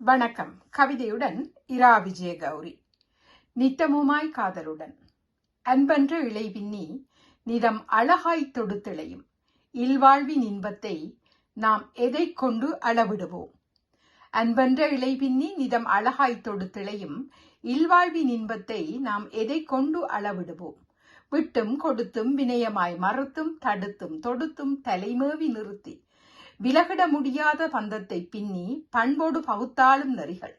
வணக்கம். கவிதையுடன் இரா விஜய கௌரி நித்தமுமாய் காதலுடன். அன்பென்ற இளைவின்னி நிதம் அழகாய் தொடுத்திளையும். இல்வாழ்வின் இன்பத்தை நாம் எதை கொண்டு அளவிடுவோம்? அன்பென்ற இளைவின்னி நிதம் அழகாய் தொடுத்திளையும் இல்வாழ்வின் இன்பத்தை நாம் எதை கொண்டு அளவிடுவோம்? விட்டும் கொடுத்தும் வினயமாய் மறுத்தும் தடுத்தும் தொடுத்தும் தலைமேவி நிறுத்தி விலகிட முடியாத பந்தத்தை பின்னி பண்போடு பகுத்தாளும் நெறிகள்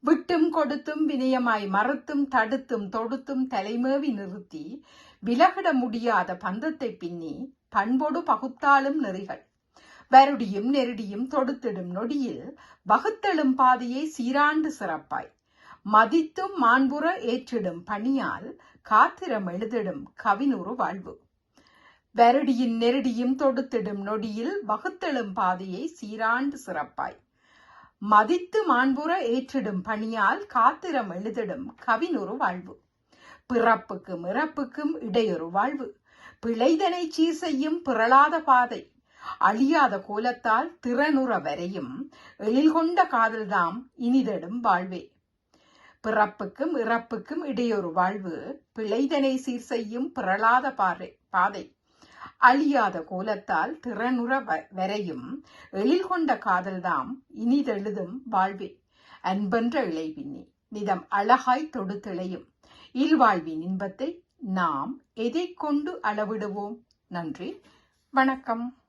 விட்டும் கொடுத்தும் வினயமாய் மறுத்தும் தடுத்தும் தொடுத்தும் தலைமேவி நிறுத்தி விலகிட முடியாத பந்தத்தை பின்னி பண்போடு பகுத்தாளும் நெறிகள் வருடியும் நெருடியும் தொடுத்திடும் நொடியில் வகுத்தெழும் பாதையை சீராண்டு சிறப்பாய். மதித்தும் மாண்புற ஏற்றிடும் பணியால் காத்திரம் எழுதிடும் கவினுறு வாழ்வு. வருடியின் நெருடியும் தொடுத்திடும் நொடியில் வகுத்தெழும் பாதையை சீராண்டு சிறப்பாய். மதித்து மாண்புற ஏற்றிடும் பணியால் காத்திரம் எழுதிடும் கவினொரு வாழ்வு. பிறப்புக்கும் இறப்புக்கும் இடையொரு வாழ்வு. பிழைதனை சீர் செய்யும் பிறளாத பாதை. அழியாத கோலத்தால் திறனுற வரையும் எழில் கொண்ட காதல்தாம் இனிதடும் வாழ்வே. பிறப்புக்கும் இறப்புக்கும் இடையொரு வாழ்வு. பிழைதனை சீர் செய்யும் பிறளாத பாறை பாதை. அழியாத கோலத்தால் திறனுற வரையும் எழில் கொண்ட காதல்தாம் இனிதெழுதும் வாழ்வே. அன்பென்ற இளைவின்னி நிதம் அழகாய் தொடுத்திளையும். இல்வாழ்வின் இன்பத்தை நாம் எதை கொண்டு அளவிடுவோம்? நன்றி. வணக்கம்.